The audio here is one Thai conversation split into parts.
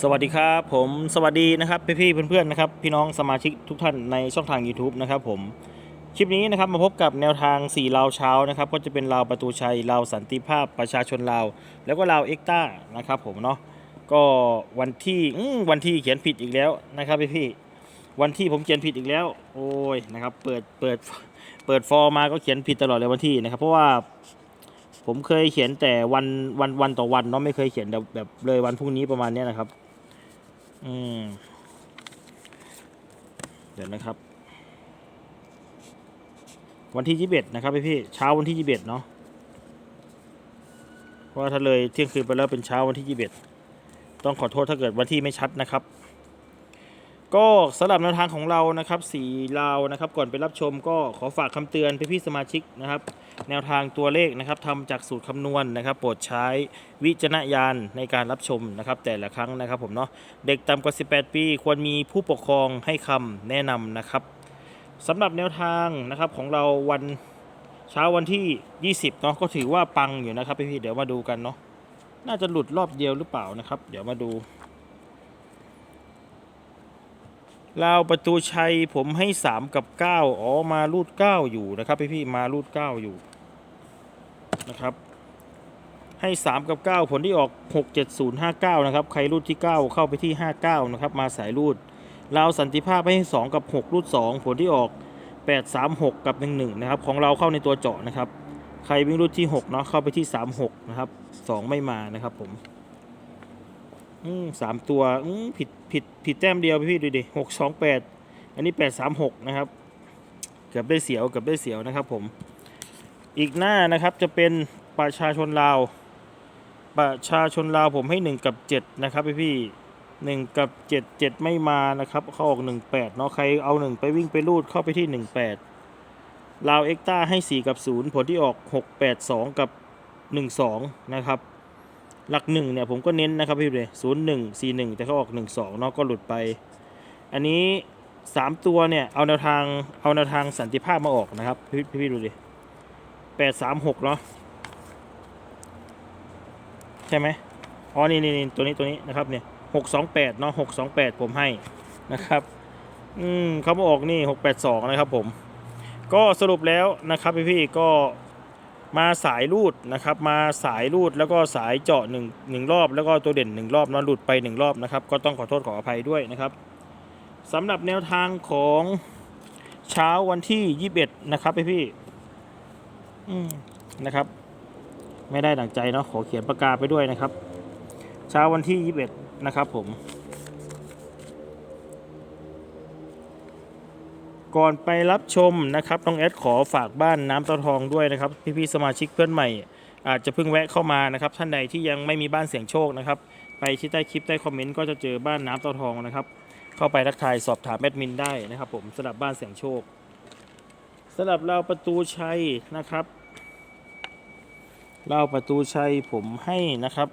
สวัสดีครับผมสวัสดีนะครับพี่ๆเพื่อนๆนะครับพี่น้องสมาชิกทุกท่านในช่องทาง YouTube นะครับผมคลิปนี้นะครับมาพบกับแนวทาง4ลาวเช้านะครับก็จะเป็นลาวประตูชัยลาวสันติภาพประชาชนลาว แล้วก็ลาวเอ็กต้านะครับผมเนาะก็วันที่วันที่เขียนผิดอีกแล้วนะครับพี่ๆวันที่ผมเขียนผิดอีกแล้ว โอ้ยนะครับเปิดเปิดเปิดฟอร์มาก็เขียนผิดตลอดเลยวันที่นะครับเพราะว่า ผมเคยเขียนแต่วันวันวันต่อวันเนาะไม่เคยเขียนแบบแบบเลยวันพรุ่งนี้ประมาณเนี้ยนะครับ อืม เดี๋ยวนะครับ วันที่ยี่สิบเอ็ดนะครับพี่พี่เช้าวันที่ยี่สิบเอ็ดเนาะเพราะว่าถ้าเลยเที่ยงคืนไปแล้วเป็นเช้าวันที่ยี่สิบเอ็ดต้องขอโทษถ้าเกิดวันที่ไม่ชัดนะครับ ก็สำหรับแนวทางของเรานะครับ สีลาวนะครับ ก่อนไปรับชมก็ขอฝากคำเตือนพี่พี่ๆสมาชิกนะครับ แนวทางตัวเลขนะครับทำจากสูตรคำนวณนะครับ โปรดใช้วิจารณญาณในการรับชมนะครับ แต่ละครั้งนะครับผมเนาะเด็กต่ำกว่า 18 ปี ควรมีผู้ปกครองให้คำแนะนำนะครับสำหรับแนวทางนะครับของเราวันเช้าวันที่ 20เนาะก็ถือว่าปังอยู่นะครับพี่ๆเดี๋ยวมาดูกันเนาะน่าจะหลุดรอบเดียวหรือเปล่านะครับ เดี๋ยวมาดู ลาวประตูชัยผมให้ 3 กับ 9 อ๋อ มารูด 9 อยู่นะครับพี่ๆมารูด 9 อยู่นะครับ ให้ 3 กับ 9 ผลที่ออก 6 7 0 5 9 นะครับ ใครรูดที่ 9 เข้าไปที่ 59 นะครับ มาสายรูดลาวสันติภาพให้ 2 กับ 6 รูด 2 ผลที่ออก 8 3 6 กับ 11 นะครับ ของเราเข้าในตัวเจาะนะครับ ใครวิ่งรูดที่ 6 เนาะเข้าไปที่ 3 6 นะครับ 2 ไม่มานะครับผม อืมสามตัว อืมผิด ผิดผิดแต้มเดียวพี่ดูดิหกสองแปดอันนี้แปดสามหกนะครับ เกือบได้เสียวเกือบได้เสียวนะครับผม อีกหน้านะครับจะเป็นประชาชนลาว ประชาชนลาวผมให้หนึ่งกับเจ็ดนะครับพี่พี่หนึ่งกับเจ็ดเจ็ดไม่มานะครับ เข้าออกหนึ่งแปดเนาะใครเอาหนึ่งไปวิ่งไปรูดเข้าไปที่หนึ่งแปดลาวเอ็กต้าให้สี่กับศูนย์ผลที่ออกหกแปดสองกับหนึ่งสองนะครับ หลักหนึ่งเนี่ยผมก็เน้นนะครับพี่เลยศูนย์หนึ่งสี่หนึ่งแต่เขาออกหนึ่งสองเนาะก็หลุดไป อันนี้สามตัวเนี่ยเอาแนวทางเอาแนวทางสันติภาพมาออกนะครับพี่พี่ดูดิแปดสามหกเนาะใช่ไหมอ๋อนี่นี่นี่ตัวนี้ตัวนี้นะครับเนี่ยหกสองแปดเนาะหกสองแปดผมให้นะครับอืมเขามาออกนี่หกแปดสองนะครับผม ก็สรุปแล้วนะครับพี่พี่ก็ มาสายรูดนะครับมาสายรูดแล้วก็สายเจาะหนึ่งหนึ่งรอบ แล้วก็ตัวเด่นหนึ่งรอบนอะหลุดไปหนึ่งรอบนะครับก็ต้องขอโทษขออภัยด้วยนะครับสำหรับแนวทางของเช้าวันที่21นะครับพี่พี่นะครับ ไม่ได้ดังใจเนาะขอเขียนประกาศไปด้วยนะครับ เช้าวันที่21นะครับผม ก่อนไปรับชมนะครับน้องแอดขอฝากบ้านน้ำตาทองด้วยนะครับ พี่ๆสมาชิกเพื่อนใหม่ อาจจะเพิ่งแวะเข้ามานะครับ ท่านใดที่ยังไม่มีบ้านเสียงโชคนะครับ ไปที่ใต้คลิปใต้คอมเมนต์ก็จะเจอบ้านน้ำตาทองนะครับ เข้าไปทักทายสอบถามแอดมินได้นะครับ ผมสำหรับบ้านเสียงโชคสำหรับเราประตูชัยนะครับเราประตูชัยผมให้นะครับ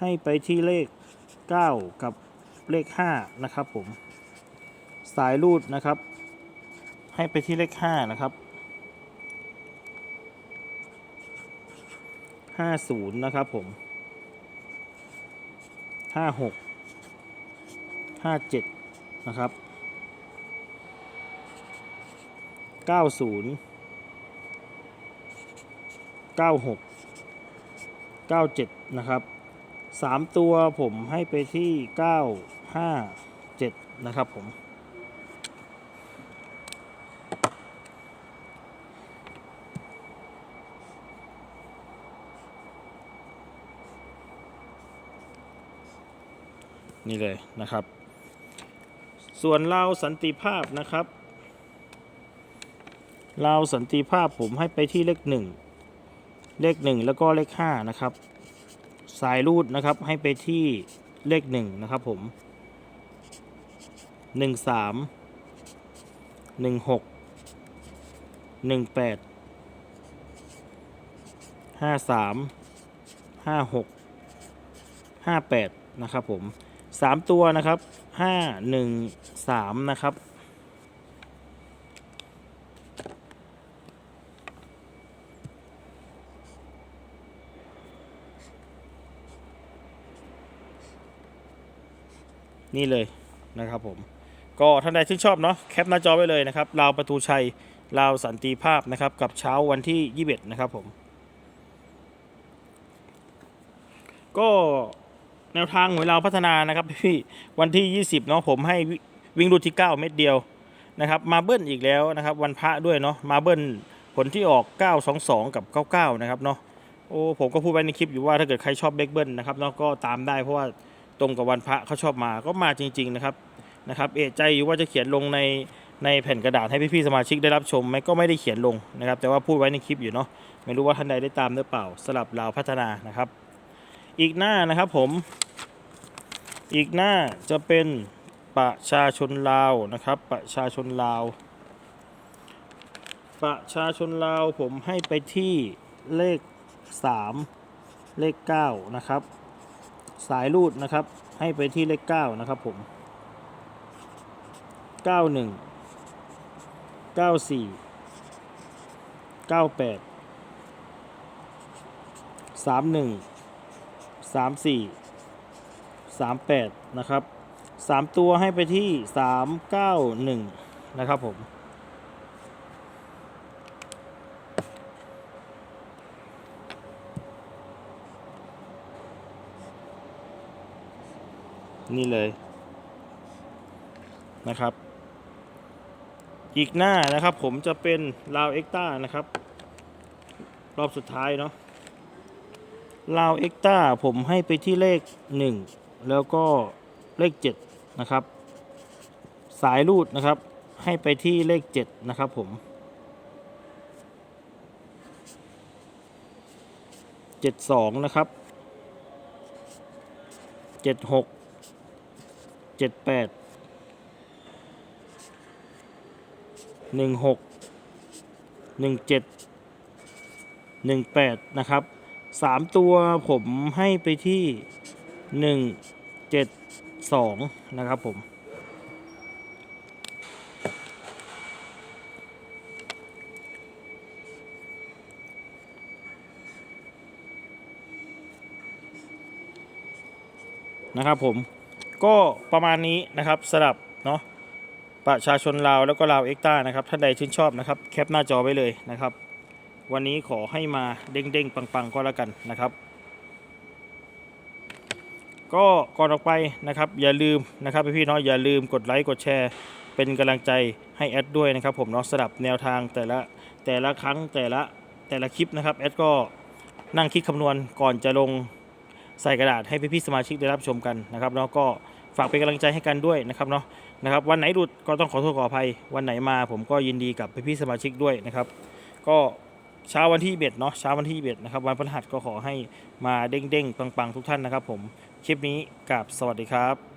ให้ไปที่เลข 9 กับเลข 5 นะครับผม สายรูดนะครับ ให้ไปที่เลขห้านะครับห้าศูนย์นะครับผมห้าหกห้าเจ็ดนะครับเก้าศูนย์เก้าหกเก้าเจ็ดนะครับสามตัวผมให้ไปที่เก้าห้าเจ็ดนะครับผม นี่เลยนะครับ ส่วนเลาสันติภาพนะครับเลาสันติภาพผมให้ไปที่เลขหนึ่งเลขหนึ่งแล้วก็เลขห้านะครับ สายรูดนะครับให้ไปที่เลขหนึ่งนะครับผมหนึ่งสามหนึ่งหกหนึ่งแปดห้าสามห้าหกห้าแปดนะครับผม สามตัวนะครับห้าหนึ่งสามนะครับ นี่เลยนะครับผม ก็ท่านใดที่นชอบเนาะแคปหน้าจอไว้เลยนะครับลาวประตูชัยลาวสันติภาพนะครับ กับเช้าวันที่ 21 นะครับผม ก็ แนวทางหวยเราวพัฒนานะครับพี่วันที่ 20เนาะผมให้วิวิ่งรูดที่ 9 เม็ดเดียวนะครับมาเบิ้ลอีกแล้วนะครับวันพระด้วยเนาะมาเบิ้ลผลที่ออก 922 กับ 99 นะครับเนาะโอ้ผมก็พูดไว้ในคลิปอยู่ว่าถ้าเกิดใครชอบเลขเบิ้ลนะครับเนาะก็ตามได้เพราะว่าตรงกับวันพระเขาชอบมาก็มาจริง ๆนะครับนะครับเอะใจอยู่ว่าจะเขียนลงในในแผ่นกระดาษให้พี่ๆสมาชิกได้รับชมไหมก็ไม่ได้เขียนลงนะครับ แต่ว่าพูดไว้ในคลิปอยู่เนาะไม่รู้ว่าท่านใดได้ตามหรือเปล่าสลับลาวพัฒนานะครับ อีกหน้านะครับผม อีกหน้าจะเป็นประชาชนลาวนะครับ ประชาชนลาว ประชาชนลาวผมให้ไปที่เลข 3 เลข 9 นะครับ สายรูดนะครับ ให้ไปที่เลข 9 นะครับผมเก้าหนึ่งเก้า สามหนึ่งสามสี่สามแปดนะครับสามตัวให้ไปที่สามเก้าหนึ่งนะครับผมนี่เลยนะครับ อีกหน้านะครับผมจะเป็นลาวเอ็กต้านะครับ รอบสุดท้ายเนาะ ลาวเอ็กต้าผมให้ไปที่เลข 1 แล้วก็เลข 7 นะครับ สายรูดนะครับ ให้ไปที่เลข 7 นะครับผม 72 นะครับ 76 78หนึ่งหกหนึ่งเจ็ดหนึ่งแปดนะครับ สามตัวผมให้ไปที่หนึ่งเจ็ดสองนะครับผม นะครับผมก็ประมาณนี้นะครับสลับเนาะประชาชนลาวแล้วก็ลาวเอ็กต้านะครับท่านใดชื่นชอบนะครับ แคปหน้าจอไว้เลยนะครับ วันนี้ขอให้มาเด้งๆ ปังๆ ก็แล้วกันนะครับ ก็ก่อนออกไปนะครับ อย่าลืมนะครับพี่ๆเนาะอย่าลืมกดไลค์กดแชร์ เป็นกำลังใจให้แอดด้วยนะครับผมเนาะสลับแนวทางแต่ละแต่ละครั้งแต่ละแต่ละคลิปนะครับแอดก็นั่งคิดคำนวณก่อนจะลงใส่กระดาษให้พี่ๆสมาชิกได้รับชมกันนะครับเนาะก็ฝากเป็นกำลังใจให้กันด้วยนะครับเนาะนะครับ วันไหนหลุดก็ต้องขอโทษขออภัย วันไหนมาผมก็ยินดีกับพี่ๆสมาชิกด้วยนะครับ ก็ เช้าวันที่เบ็ดเนาะเช้าวันที่เบ็ดนะครับวันพฤหัสก็ขอให้มาเด้งๆปังๆทุกท่านนะครับผมคลิปนี้กับสวัสดีครับ